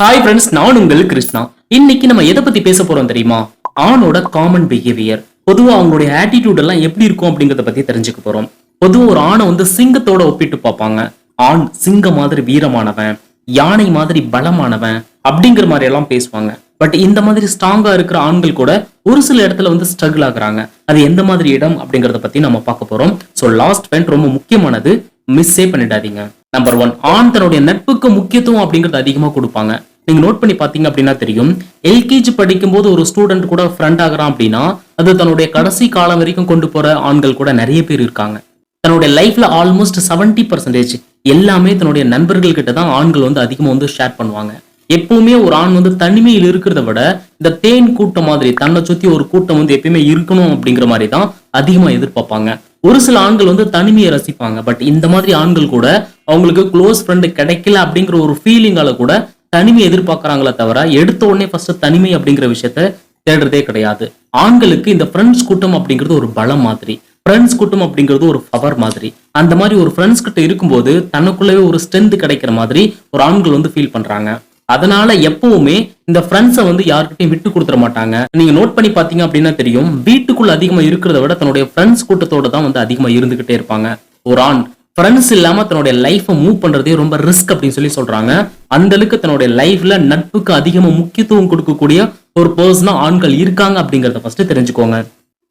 Hi friends நான் உங்கள் கிருஷ்ணா. இன்னைக்கு நம்ம எதை பத்தி பேச போறோம் தெரியுமா? ஆணோட காமன் பிஹேவியர் பொதுவா அவங்களுடைய ஆட்டிடியூட் எல்லாம் எப்படி இருக்கும் அப்படிங்கறத பத்தி தெரிஞ்சுக்க போறோம். பொதுவா ஒரு ஆணை வந்து சிங்கத்தோட ஒப்பிட்டு பார்ப்பாங்க. ஆண் சிங்க மாதிரி வீரமானவன் யானை மாதிரி பலமானவன் அப்படிங்கிற மாதிரி எல்லாம் பேசுவாங்க. பட் இந்த மாதிரி ஸ்ட்ராங்கா இருக்கிற ஆண்கள் கூட ஒரு சில இடத்துல வந்து ஸ்ட்ரகிள் ஆகுறாங்க. அது எந்த மாதிரி இடம் அப்படிங்கறத பத்தி நம்ம பார்க்க போறோம். ஸோ லாஸ்ட் பாயிண்ட் ரொம்ப முக்கியமானது மிஸ்ஸே பண்ணிடாதீங்க. நம்பர் ஒன் ஆண் தன்னுடைய நட்புக்கு முக்கியத்துவம் அப்படிங்கறது அதிகமா கொடுப்பாங்க. நீங்கள் நோட் பண்ணி பார்த்தீங்க அப்படின்னா தெரியும். எல்கேஜி படிக்கும்போது ஒரு ஸ்டூடெண்ட் கூட ஃப்ரெண்ட் ஆகுறான் அப்படின்னா அது தன்னுடைய கடைசி காலம் வரைக்கும் கொண்டு போகிற ஆண்கள் கூட நிறைய பேர் இருக்காங்க. தன்னுடைய லைஃப்பில் ஆல்மோஸ்ட் 70% பர்சன்டேஜ் எல்லாமே தன்னுடைய நண்பர்கள் கிட்ட தான் ஆண்கள் வந்து அதிகமாக வந்து ஷேர் பண்ணுவாங்க. எப்பவுமே ஒரு ஆண் வந்து தனிமையில் இருக்கிறத விட இந்த தேன் கூட்டம் மாதிரி தன்னை சுற்றி ஒரு கூட்டம் வந்து எப்பயுமே இருக்கணும் அப்படிங்கிற மாதிரி தான் அதிகமாக எதிர்பார்ப்பாங்க. ஒரு சில ஆண்கள் வந்து தனிமையை ரசிப்பாங்க. பட் இந்த மாதிரி ஆண்கள் கூட அவங்களுக்கு க்ளோஸ் ஃப்ரெண்டு கிடைக்கல அப்படிங்கிற ஒரு ஃபீலிங்கால கூட தனிமை எதிர்பார்க்கறாங்களே தவிர எடுத்த உடனே ஃபர்ஸ்ட் தனிமை அப்படிங்கிற விஷயத்த தேடுறதே கிடையாது. ஆண்களுக்கு இந்த ஃப்ரெண்ட்ஸ் கூட்டம் அப்படிங்கிறது ஒரு பலம் மாதிரி. ஃப்ரெண்ட்ஸ் கூட்டம் அப்படிங்கிறது ஒரு பவர் மாதிரி. அந்த மாதிரி ஒரு ஃப்ரெண்ட்ஸ் கிட்ட இருக்கும்போது தனக்குள்ளவே ஒரு ஸ்ட்ரென்த் கிடைக்கிற மாதிரி ஒரு ஆண்கள் வந்து ஃபீல் பண்றாங்க. அதனால எப்பவுமே இந்த ஃப்ரெண்ட்ஸை வந்து யாருக்கிட்டையும் விட்டு கொடுத்துட மாட்டாங்க. நீங்க நோட் பண்ணி பாத்தீங்க அப்படின்னா தெரியும் வீட்டுக்குள்ள அதிகமா இருக்கிறத விட தன்னுடைய ஃப்ரெண்ட்ஸ் கூட்டத்தோட தான் வந்து அதிகமா இருந்துகிட்டே இருப்பாங்க. ஒரு ஆண் ஃப்ரெண்ட்ஸ் இல்லாமல் தன்னுடைய லைஃப்பை மூவ் பண்ணுறதே ரொம்ப ரிஸ்க் அப்படின்னு சொல்லி சொல்கிறாங்க அந்த அளவுக்கு தன்னுடைய லைஃப்ல நட்புக்கு அதிகமாக முக்கியத்துவம் கொடுக்கக்கூடிய ஒரு பர்சனாக ஆண்கள் இருக்காங்க அப்படிங்கிறத ஃபஸ்ட்டு தெரிஞ்சுக்கோங்க.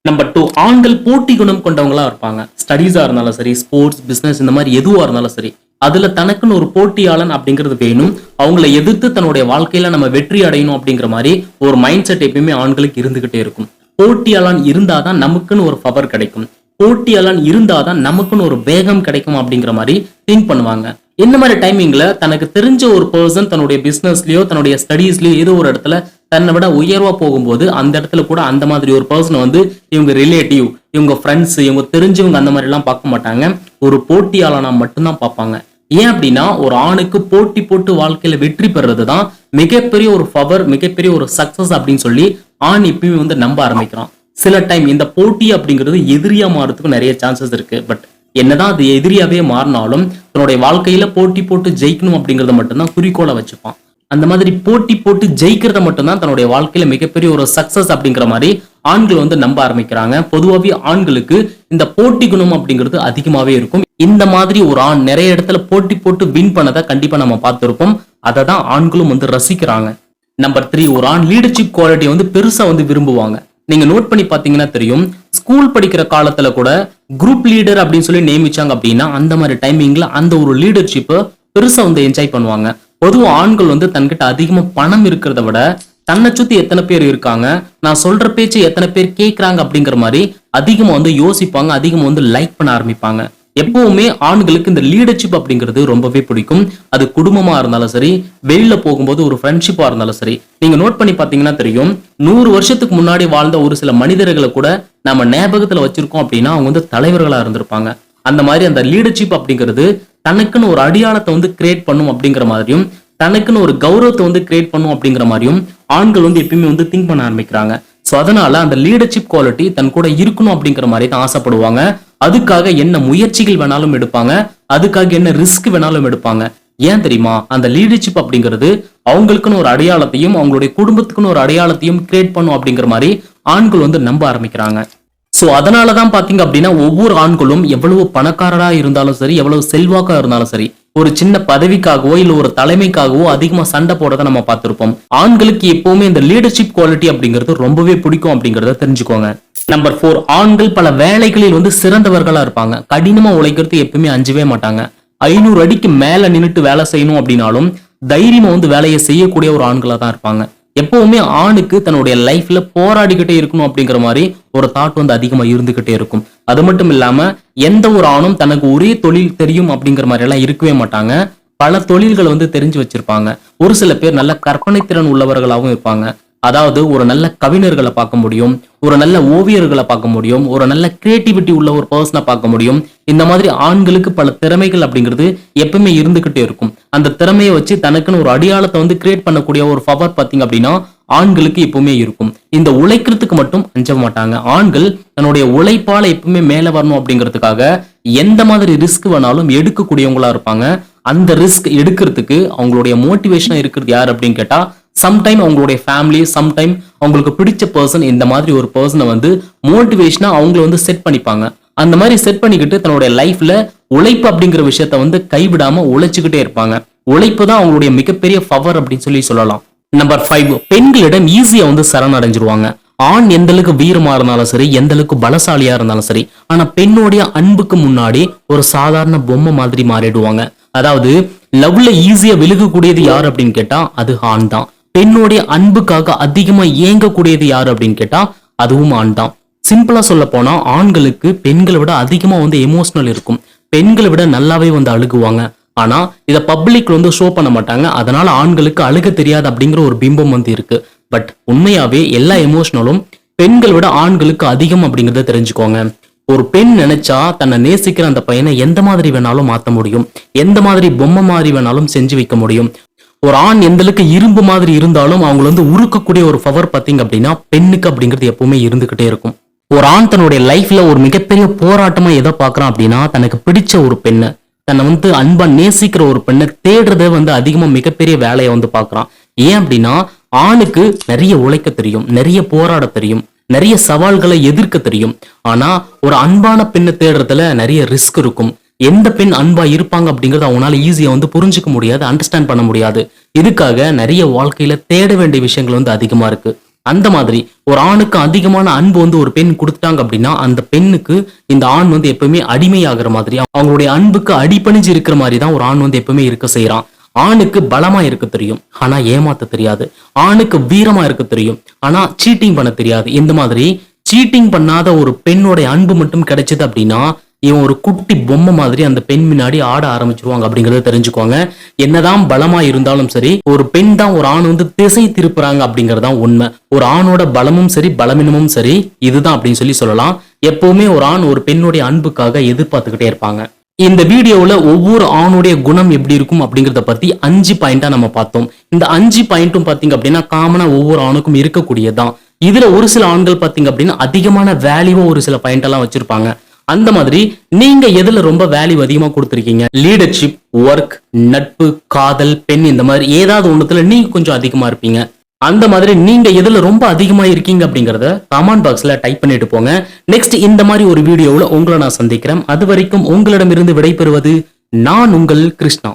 நம்பர் டூ ஆண்கள் போட்டி குணம் கொண்டவங்களா இருப்பாங்க. ஸ்டடீஸாக இருந்தாலும் சரி ஸ்போர்ட்ஸ் பிஸ்னஸ் இந்த மாதிரி எதுவாக இருந்தாலும் சரி அதில் தனக்குன்னு ஒரு போட்டியாளன் அப்படிங்கிறது வேணும். அவங்கள எதிர்த்து தன்னுடைய வாழ்க்கையில் நம்ம வெற்றி அடையணும் அப்படிங்கிற மாதிரி ஒரு மைண்ட் செட் எப்பயுமே ஆண்களுக்கு இருந்துகிட்டே இருக்கும். போட்டியாளன் இருந்தால் தான் நமக்குன்னு ஒரு பவர் கிடைக்கும். போட்டியாளன் இருந்தாதான் நமக்குன்னு ஒரு வேகம் கிடைக்கும் அப்படிங்கிற மாதிரி திங்க் பண்ணுவாங்க. இந்த மாதிரி டைமிங்கில் தனக்கு தெரிஞ்ச ஒரு பர்சன் தன்னுடைய பிஸ்னஸ்லையோ தன்னுடைய ஸ்டடீஸ்லையோ ஏதோ ஒரு இடத்துல தன்னை விட உயர்வாக போகும்போது அந்த இடத்துல கூட அந்த மாதிரி ஒரு பர்சனை வந்து இவங்க ரிலேட்டிவ் இவங்க ஃப்ரெண்ட்ஸ் இவங்க தெரிஞ்சவங்க அந்த மாதிரிலாம் பார்க்க மாட்டாங்க. ஒரு போட்டியாளனா மட்டும்தான் பார்ப்பாங்க. ஏன் அப்படின்னா ஒரு ஆணுக்கு போட்டி போட்டு வாழ்க்கையில் வெற்றி பெறுறது தான் மிகப்பெரிய ஒரு பவர் மிகப்பெரிய ஒரு சக்ஸஸ் அப்படின்னு சொல்லி ஆண் இப்பயுமே வந்து நம்ப ஆரம்பிக்கிறான். சில டைம் இந்த போட்டி அப்படிங்கிறது எதிரியா மாறதுக்கு நிறைய சான்சஸ் இருக்கு. பட் என்னதான் அது எதிரியாவே மாறினாலும் தன்னுடைய வாழ்க்கையில போட்டி போட்டு ஜெயிக்கணும் அப்படிங்கறத மட்டும்தான் குறிக்கோளை வச்சுப்பான். அந்த மாதிரி போட்டி போட்டு ஜெயிக்கிறத மட்டும்தான் தன்னுடைய வாழ்க்கையில மிகப்பெரிய ஒரு சக்சஸ் அப்படிங்கிற மாதிரி ஆண்கள் வந்து நம்ப ஆரம்பிக்கிறாங்க. பொதுவாகவே ஆண்களுக்கு இந்த போட்டி குணம் அப்படிங்கிறது அதிகமாவே இருக்கும். இந்த மாதிரி ஒரு ஆண் நிறைய இடத்துல போட்டி போட்டு வின் பண்ணதை கண்டிப்பா நம்ம பார்த்துருப்போம். அதை தான் ஆண்களும் வந்து ரசிக்கிறாங்க. நம்பர் த்ரீ ஒரு ஆண் லீடர்ஷிப் குவாலிட்டியை வந்து பெருசா வந்து விரும்புவாங்க. நீங்க நோட் பண்ணி பாத்தீங்கன்னா தெரியும். ஸ்கூல் படிக்கிற காலத்துல கூட குரூப் லீடர் அப்படின்னு சொல்லி நியமிச்சாங்க அப்படின்னா அந்த மாதிரி டைமிங்ல அந்த ஒரு லீடர்ஷிப்பை பெருசா வந்து என்ஜாய் பண்ணுவாங்க. பொதுவா ஆண்கள் வந்து தன்கிட்ட அதிகமா பணம் இருக்கிறத விட தன்னை சுத்தி எத்தனை பேர் இருக்காங்க நான் சொல்ற பேச்சு எத்தனை பேர் கேட்கறாங்க அப்படிங்கிற மாதிரி அதிகமா வந்து யோசிப்பாங்க அதிகமா வந்து லைக் பண்ண ஆரம்பிப்பாங்க. எப்பவுமே ஆண்களுக்கு இந்த லீடர்ஷிப் அப்படிங்கிறது ரொம்பவே பிடிக்கும். அது குடும்பமா இருந்தாலும் சரி வெளியில போகும்போது ஒரு ஃப்ரெண்ட்ஷிப்பா இருந்தாலும் சரி நீங்க நோட் பண்ணி பாத்தீங்கன்னா தெரியும் நூறு வருஷத்துக்கு முன்னாடி வாழ்ந்த ஒரு சில மனிதர்களை கூட நம்ம ஞாபகத்துல வச்சிருக்கோம் அப்படின்னா அவங்க வந்து தலைவர்களா இருந்திருப்பாங்க. அந்த மாதிரி அந்த லீடர்ஷிப் அப்படிங்கிறது தனக்குன்னு ஒரு அடையாளத்தை வந்து கிரியேட் பண்ணும் அப்படிங்கிற மாதிரியும் தனக்குன்னு ஒரு கௌரவத்தை வந்து கிரியேட் பண்ணும் அப்படிங்கிற மாதிரியும் ஆண்கள் வந்து எப்பயுமே வந்து திங்க் பண்ண ஆரம்பிக்கிறாங்க. ஸோ அதனால அந்த லீடர்ஷிப் குவாலிட்டி தன் கூட இருக்கணும் அப்படிங்கிற மாதிரி தான் ஆசைப்படுவாங்க. அதுக்காக என்ன முயற்சிகள் வேணாலும் எடுப்பாங்க. அதுக்காக என்ன ரிஸ்க் வேணாலும் எடுப்பாங்க. ஏன் தெரியுமா? அந்த லீடர்ஷிப் அப்படிங்கிறது அவங்களுக்குன்னு ஒரு அடையாளத்தையும் அவங்களுடைய குடும்பத்துக்குன்னு ஒரு அடையாளத்தையும் கிரியேட் பண்ணும் அப்படிங்கிற மாதிரி ஆண்கள் வந்து நம்ப ஆரம்பிக்கிறாங்க. ஸோ அதனால தான் பார்த்தீங்க அப்படின்னா ஒவ்வொரு ஆண்களும் எவ்வளவு பணக்காரராக இருந்தாலும் சரி எவ்வளவு செல்வாக்காக இருந்தாலும் சரி ஒரு சின்ன பதவிக்காகவோ இல்ல ஒரு தலைமைக்காகவோ அதிகமா சண்டை போடுறத நம்ம பார்த்திருப்போம். ஆண்களுக்கு எப்பவுமே இந்த லீடர்ஷிப் குவாலிட்டி அப்படிங்கிறது ரொம்பவே பிடிக்கும் அப்படிங்கறத தெரிஞ்சுக்கோங்க. நம்பர் ஃபோர் ஆண்கள் பல வேலைகளில் வந்து சிறந்தவர்களா இருப்பாங்க. கடினமா உழைக்கிறது எப்பவுமே அஞ்சவே மாட்டாங்க. ஐநூறு அடிக்கு மேல நின்றுட்டு வேலை செய்யணும் அப்படின்னாலும் தைரியமா வந்து வேலையை செய்யக்கூடிய ஒரு ஆண்களா தான் இருப்பாங்க. எப்பவுமே ஆணுக்கு தன்னுடைய லைஃப்ல போராடிக்கிட்டே இருக்கணும் அப்படிங்கிற மாதிரி ஒரு தாட் வந்து அதிகமா இருந்துகிட்டே இருக்கும். அது மட்டும் இல்லாம எந்த ஒரு ஆணும் தனக்கு ஒரே தொழில் தெரியும் அப்படிங்கிற மாதிரி எல்லாம் இருக்கவே மாட்டாங்க. பல தொழில்களை வந்து தெரிஞ்சு வச்சிருப்பாங்க. ஒரு சில பேர் நல்ல கற்பனை திறன் உள்ளவர்களாகவும் இருப்பாங்க. அதாவது ஒரு நல்ல கவிஞர்களை பார்க்க முடியும் ஒரு நல்ல ஓவியர்களை பார்க்க முடியும் ஒரு நல்ல கிரியேட்டிவிட்டி உள்ள ஒரு பர்சனை பார்க்க முடியும். இந்த மாதிரி ஆண்களுக்கு பல திறமைகள் அப்படிங்கிறது எப்பவுமே இருந்துகிட்டே இருக்கும். அந்த திறமையை வச்சு தனக்குன்னு ஒரு அடையாளத்தை வந்து கிரியேட் பண்ணக்கூடிய ஒரு பவர் பார்த்தீங்க அப்படின்னா ஆண்களுக்கு எப்பவுமே இருக்கும். இந்த உழைக்கிறதுக்கு மட்டும் அஞ்ச மாட்டாங்க. ஆண்கள் தன்னுடைய உழைப்பால எப்பவுமே மேல வரணும் அப்படிங்கிறதுக்காக எந்த மாதிரி ரிஸ்க் வேணாலும் எடுக்கக்கூடியவங்களா இருப்பாங்க. அந்த ரிஸ்க் எடுக்கிறதுக்கு அவங்களுடைய மோட்டிவேஷனா இருக்கிறது யார் அப்படின்னு கேட்டா சம்டைம் அவங்களுடைய ஃபேமிலி சம்டைம் அவங்களுக்கு பிடிச்ச பர்சன் இந்த மாதிரி ஒரு பர்சனை வந்து மோட்டிவேஷனா அவங்கள வந்து செட் பண்ணிப்பாங்க. அந்த மாதிரி செட் பண்ணிக்கிட்டு தன்னுடைய லைஃப்ல உழைப்பு அப்படிங்கிற விஷயத்த வந்து கைவிடாம உழைச்சுக்கிட்டே இருப்பாங்க. உழைப்பு தான் அவங்களுடைய மிகப்பெரிய பவர் அப்படின்னு சொல்லி சொல்லலாம். நம்பர் ஃபைவ் பெண்களிடம் ஈஸியா வந்து சரணடைஞ்சிருவாங்க. ஆண் எந்த அளவுக்கு வீரமா இருந்தாலும் சரி எந்த அளவுக்கு பலசாலியா இருந்தாலும் சரி ஆனா பெண்ணுடைய அன்புக்கு முன்னாடி ஒரு சாதாரண பொம்மை மாதிரி மாறிடுவாங்க. அதாவது லவ்ல ஈஸியா விழுகக்கூடியது யார் அப்படின்னு கேட்டா அது ஆண் தான். பெண்ணுடைய அன்புக்காக அதிகமா இயங்கக்கூடியது யார் அப்படின்னு கேட்டா அதுவும் ஆண் தான். சிம்பிளா சொல்ல போனா ஆண்களுக்கு பெண்களை விட அதிகமா வந்து எமோஷனல் இருக்கும். பெண்களை விட நல்லாவே வந்து அழுகுவாங்க. ஆனால் இதை பப்ளிக் வந்து ஷோ பண்ண மாட்டாங்க. அதனால ஆண்களுக்கு அழுக தெரியாது அப்படிங்கிற ஒரு பிம்பம் வந்து இருக்கு. பட் உண்மையாவே எல்லா எமோஷனலும் பெண்களை விட ஆண்களுக்கு அதிகம் அப்படிங்கிறத தெரிஞ்சுக்கோங்க. ஒரு பெண் நினைச்சா தன்னை நேசிக்கிற அந்த பையனை எந்த மாதிரி வேணாலும் மாற்ற முடியும். எந்த மாதிரி பொம்மை மாதிரி வேணாலும் செஞ்சு வைக்க முடியும். ஒரு ஆண் எந்த அளவுக்கு இரும்பு மாதிரி இருந்தாலும் அவங்களை வந்து உருக்கக்கூடிய ஒரு பவர் பார்த்தீங்க அப்படின்னா பெண்ணுக்கு அப்படிங்கிறது எப்பவுமே இருந்துகிட்டே இருக்கும். ஒரு ஆண் தன்னுடைய லைஃப்ல ஒரு மிகப்பெரிய போராட்டமா எதை பார்க்கறான் அப்படின்னா தனக்கு பிடிச்ச ஒரு பெண்ணை. தன்னை வந்து அன்பா நேசிக்கிற ஒரு பெண்ணை தேடுறத வந்து அதிகமா மிகப்பெரிய வேலையை வந்து பாக்குறான் ஏன் அப்படின்னா ஆணுக்கு நிறைய உழைக்க தெரியும் நிறைய போராட தெரியும் நிறைய சவால்களை எதிர்க்க தெரியும். ஆனா ஒரு அன்பான பெண்ணை தேடுறதுல நிறைய ரிஸ்க் இருக்கும். எந்த பெண் அன்பா இருப்பாங்க அப்படிங்கறத அவனால ஈஸியா வந்து புரிஞ்சுக்க முடியாது அண்டர்ஸ்டாண்ட் பண்ண முடியாது. இதுக்காக நிறைய வாழ்க்கையில தேட வேண்டிய விஷயங்கள் வந்து அதிகமா இருக்கு. அந்த மாதிரி ஒரு ஆணுக்கு அதிகமான அன்பு வந்து ஒரு பெண் கொடுத்துட்டாங்க அப்படின்னா அந்த பெண்ணுக்கு இந்த ஆண் வந்து எப்பவுமே அடிமையாகிற மாதிரி அவங்களுடைய அன்புக்கு அடிபணிஞ்சு இருக்கிற மாதிரி தான் ஒரு ஆண் வந்து எப்பவுமே இருக்க செய்யறான் ஆணுக்கு பலமா இருக்க தெரியும் ஆனா ஏமாத்த தெரியாது. ஆணுக்கு வீரமா இருக்க தெரியும் ஆனா சீட்டிங் பண்ண தெரியாது. இந்த மாதிரி சீட்டிங் பண்ணாத ஒரு பெண்ணோட அன்பு மட்டும் கிடைச்சது அப்படின்னா இவன் ஒரு குட்டி பொம்மை மாதிரி அந்த பெண் முன்னாடி ஆட ஆரம்பிச்சிருவாங்க அப்படிங்கறத தெரிஞ்சுக்கோங்க. என்னதான் பலமா இருந்தாலும் சரி ஒரு பெண் தான் ஒரு ஆண் வந்து திசை திருப்புறாங்க அப்படிங்கறதான் உண்மை. ஒரு ஆணோட பலமும் சரி பலமினமும் சரி இதுதான் அப்படின்னு சொல்லி சொல்லலாம். எப்பவுமே ஒரு ஆண் ஒரு பெண்ணுடைய அன்புக்காக எதிர்பார்த்துக்கிட்டே இருப்பாங்க. இந்த வீடியோவில் ஒவ்வொரு ஆணுடைய குணம் எப்படி இருக்கும் அப்படிங்கிறத பற்றி அஞ்சு பாயிண்ட்டாக நம்ம பார்த்தோம். இந்த அஞ்சு பாயிண்ட்டும் பார்த்தீங்க அப்படின்னா காமனாக ஒவ்வொரு ஆணுக்கும் இருக்கக்கூடியதான் இதில் ஒரு சில ஆண்கள் பார்த்தீங்க அப்படின்னா அதிகமான வேல்யூவாக ஒரு சில பாயிண்ட்டெல்லாம் வச்சுருப்பாங்க. அந்த மாதிரி நீங்க எதுல ரொம்ப வேல்யூ அதிகமா கொடுத்துருக்கீங்க? லீடர்ஷிப் ஒர்க் நட்பு காதல் பெண் இந்த மாதிரி ஏதாவது ஒண்ணுத்துல நீங்க கொஞ்சம் அதிகமா இருப்பீங்க. அந்த மாதிரி நீங்க எதுல ரொம்ப அதிகமா இருக்கீங்க அப்படிங்கறத கமெண்ட் பாக்ஸ்ல டைப் பண்ணிட்டு போங்க. நெக்ஸ்ட் இந்த மாதிரி ஒரு வீடியோவில் உங்களை நான் சந்திக்கிறேன். அது வரைக்கும் உங்களிடமிருந்து விடைபெறுவது நான் உங்கள் கிருஷ்ணா.